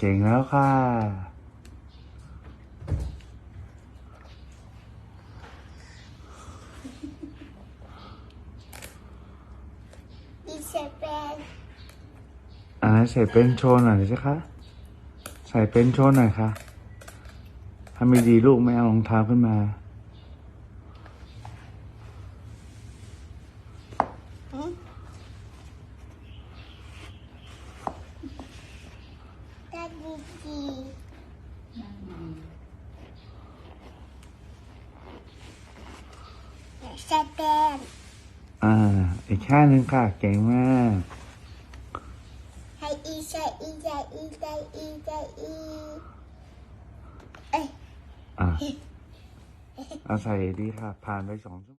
ก่งแล้วค่ะอีเซเปนอันนั้นใส่เป็นโชว์หน่อยสิคะ ใส่เป็นโชว์หน่อยค่ะถ้าไม่ดีลูกไม่เอารองเท้าขึ้นมา ตาดีดีเซเปนอ่า อีกข้างหนึ่งค่ะเก่งมากให้อีเซอีเซอีเซอีเซอีเอ้ยอ่าเอาใส่ดีค่ะ ผ่านไปสองชั่วโมง